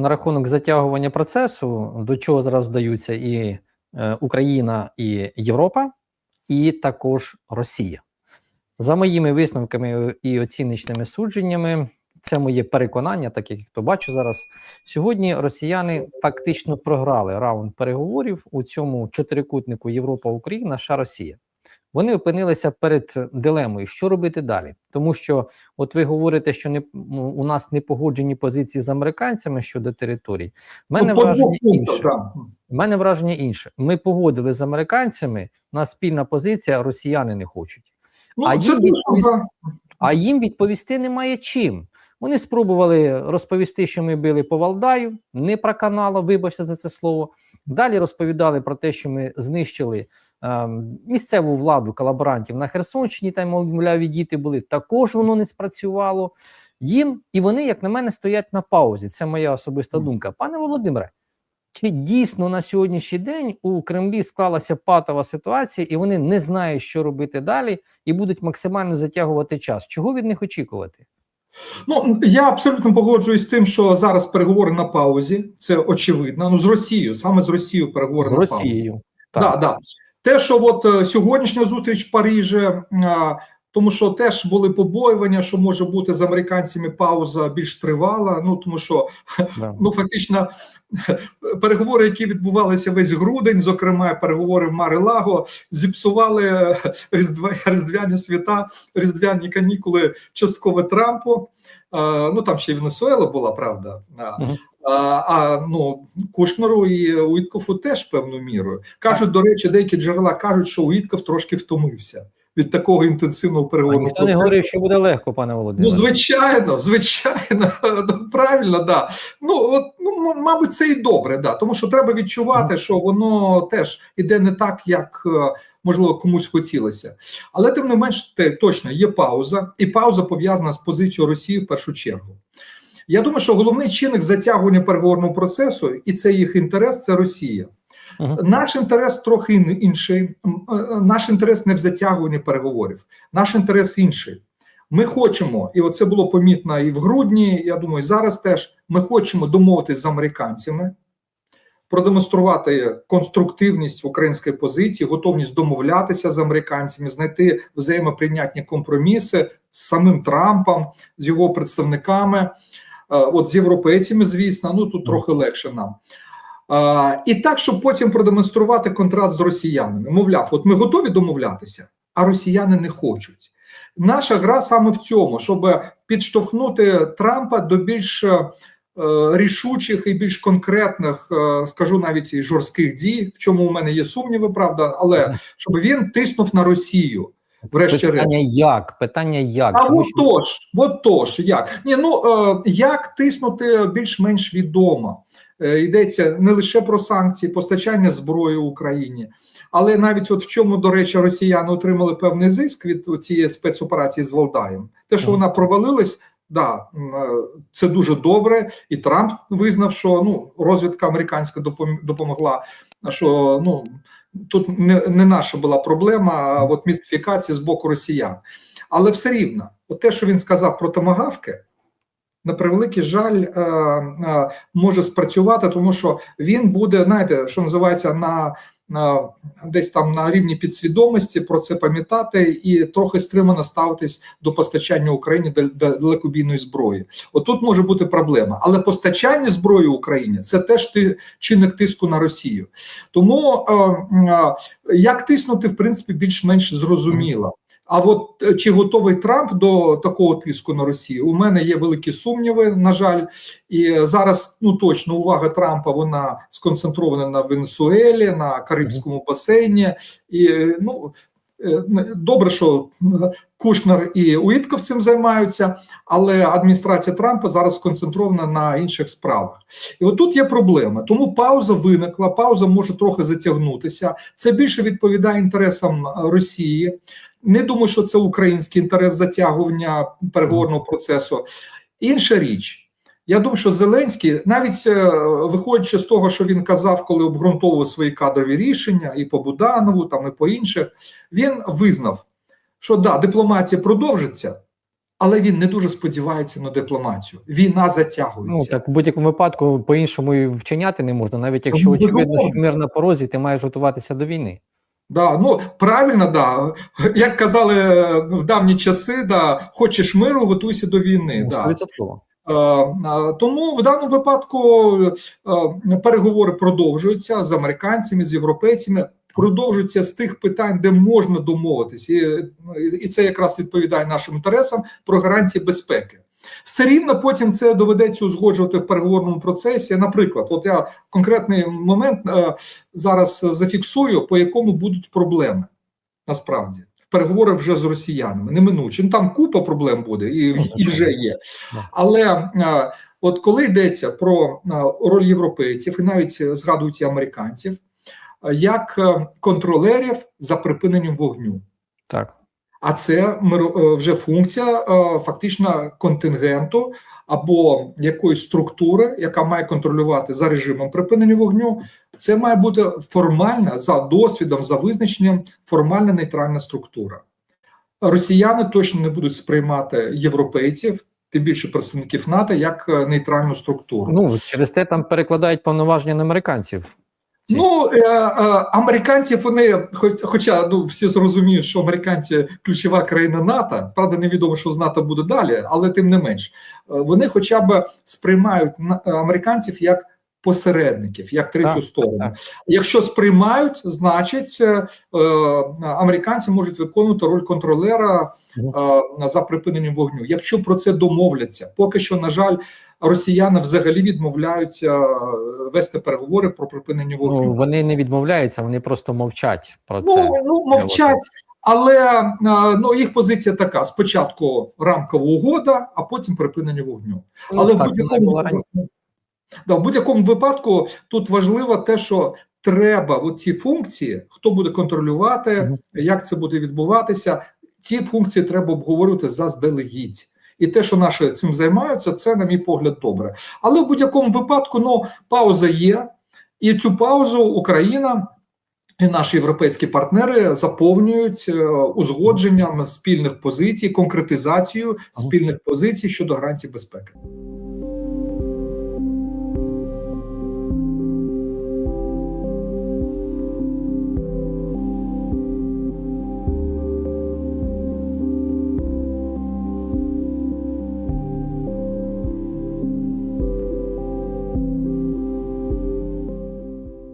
на рахунок затягування процесу, до чого зараз вдаються і е, Україна, і Європа, і також Росія. За моїми висновками і оціночними судженнями, це моє переконання, так як то бачу зараз. Сьогодні росіяни фактично програли раунд переговорів у цьому чотирикутнику Європа, Україна, США, Росія. Вони опинилися перед дилемою, що робити далі, тому що, от ви говорите, що не ну, у нас не погоджені позиції з американцями щодо територій. У мене Ну, враження інше. У мене враження інше. Ми погодили з американцями, у нас спільна позиція, а росіяни не хочуть. Ну, А їм дуже, відповісти- А їм відповісти немає чим. Вони спробували розповісти, що ми били по Валдаю, не проканало, вибачте за це слово. Далі розповідали про те, що ми знищили місцеву владу колаборантів на Херсонщині, там, мовляв, і діти були. Також воно не спрацювало. Їм і вони, як на мене, стоять на паузі. Це моя особиста думка. Пане Володимире, чи дійсно на сьогоднішній день у Кремлі склалася патова ситуація, і вони не знають, що робити далі, і будуть максимально затягувати час? Чого від них очікувати? Ну я абсолютно погоджуюсь з тим, що зараз переговори на паузі. Це очевидно. Ну з Росією, саме з Росією переговори З на паузі. Росією. Да, да. Те, що от е, сьогоднішня зустріч в Парижі, тому що теж були побоювання, що може бути з американцями пауза більш тривала. Ну тому що Да. ну фактично переговори, які відбувалися весь грудень, зокрема переговори в Мари-Лаго, зіпсували різдва, різдвяні свята, різдвяні канікули частково Трампу. Ну там ще й Венесуела була, правда. А, ну Кушнеру і Уіткофу теж певною мірою кажуть. До речі, деякі джерела кажуть, що Уітков трошки втомився від такого інтенсивного переговорного ніхто не говорив, що буде легко, пане Володимире. Ну, звичайно, звичайно, правильно, да. Ну, от, ну, мабуть, це і добре, да. Тому що треба відчувати, що воно теж іде не так, як е, можливо комусь хотілося. Але тим не менш, те, точно є пауза, і пауза пов'язана з позицією Росії в першу чергу. Я думаю, що головний чинник затягування переговорного процесу, і це їх інтерес, це Росія. Мгм. Наш інтерес трохи інший. Е, Наш інтерес не в затягуванні переговорів, наш інтерес інший. Ми хочемо, і це було помітно і в грудні. Я думаю, і зараз теж ми хочемо домовитися з американцями, продемонструвати конструктивність в українській позиції, готовність домовлятися з американцями, знайти взаємоприйнятні компроміси з самим Трампом, з його представниками, е, от з європейцями, звісно, ну тут трохи легше нам. А, і так, щоб потім продемонструвати контраст з росіянами. Мовляв, от ми готові домовлятися, а росіяни не хочуть. Наша гра саме в цьому, щоб підштовхнути Трампа до більш е, рішучих і більш конкретних, е, скажу навіть і жорстких дій, в чому у мене є сумніви, правда, але щоб він тиснув на Росію. Врешті-решт. Питання як? Питання як? А Тому от що- тож, от тож, як? Ні, ну е, як тиснути більш-менш відомо. Е, йдеться не лише про санкції, постачання зброї Україні, але навіть от в чому, до речі, росіяни отримали певний зиск від цієї спецоперації з Валдаєм. Те, що вона провалилась, да, е, це дуже добре. І Трамп визнав, що ну розвідка американська допом- допомогла. Що ну тут не, не наша була проблема, а от містифікація з боку росіян. Але все рівно, от те, що він сказав про томагавки, на превеликий жаль, е, е, може спрацювати, тому що він буде, знаєте, що називається на. Десь там на рівні підсвідомості про це пам'ятати і трохи стримано ставитись до постачання Україні дал- дал- далекобійної зброї. Отут може бути проблема, але постачання зброї Україні це теж чинник тиску на Росію. Тому е, е, як тиснути, в принципі, більш-менш зрозуміло. А от е, чи готовий Трамп до такого тиску на Росію? У мене є великі сумніви, на жаль, і зараз ну точно увага Трампа вона сконцентрована на Венесуелі, на Карибському басейні. І е, ну е, добре, що е, Кушнер і Уітков цим займаються, але адміністрація Трампа зараз сконцентрована на інших справах. І отут є проблема. Тому пауза виникла, пауза може трохи затягнутися. Це більше відповідає інтересам Росії. Не думаю, що це український інтерес затягування переговорного процесу. Інша річ. Я думаю, що Зеленський, навіть е, виходячи з того, що він казав, коли обґрунтовував свої кадрові рішення і по Буданову, там і по інших, він визнав, що да, дипломатія продовжиться, але він не дуже сподівається на дипломатію. Війна Ну затягується. так в будь-якому випадку по-іншому і вчиняти не можна, навіть якщо Ну, очевидно, що мир на порозі, ти маєш готуватися до війни. Да, ну правильно, да. Як казали в давні часи, да, хочеш миру, готуйся до війни. Ну, Да. Е, е, Тому в даному випадку е, переговори продовжуються з американцями, з європейцями. Продовжуються з тих питань, де можна домовитись, і, це якраз відповідає нашим інтересам про гарантії безпеки. Все рівно потім це доведеться узгоджувати в переговорному процесі. Наприклад, от я конкретний момент зараз зафіксую, по якому будуть проблеми насправді в переговорах вже з росіянами, неминуче. Ну, там купа проблем буде, і, і вже є. Але е, от коли йдеться про е, роль європейців і навіть згадують і американців, е, як контролерів за припиненням вогню. Так. А це вже функція фактично контингенту або якоїсь структури, яка має контролювати за режимом припинення вогню. Це має бути формальна за досвідом, за визначенням формальна нейтральна структура. Росіяни точно не будуть сприймати європейців, тим більше представників НАТО, як е, нейтральну структуру. Ну через те там перекладають повноваження на американців. Ну е, е, американців вони, хоч, хоча ну всі зрозуміють, що американці ключова країна НАТО, правда, невідомо, що з НАТО буде далі, але тим не менш, е, вони хоча б сприймають е, американців як посередників, як третю Так, сторону. так. Якщо сприймають, значить е, е, американці можуть виконувати роль контролера е, за припиненням вогню. Якщо про це домовляться, поки що, на жаль, росіяни взагалі відмовляються е, вести переговори про припинення вогню. Ну, вони не відмовляються, вони просто мовчать про це. Ну, ну мовчать, але е, ну їх позиція така: спочатку рамкова угода, а потім припинення вогню. Ну, Але в так, вона будь-якому. Да, в будь-якому випадку тут важливо те, що треба ці функції, хто буде контролювати, як це буде відбуватися. Ці функції треба обговорювати заздалегідь. І те, що наші цим займаються, це, на мій погляд, добре. Але в будь-якому випадку ну, пауза є, і цю паузу Україна і наші європейські партнери заповнюють е, узгодженням спільних позицій, конкретизацією спільних позицій щодо гарантій безпеки.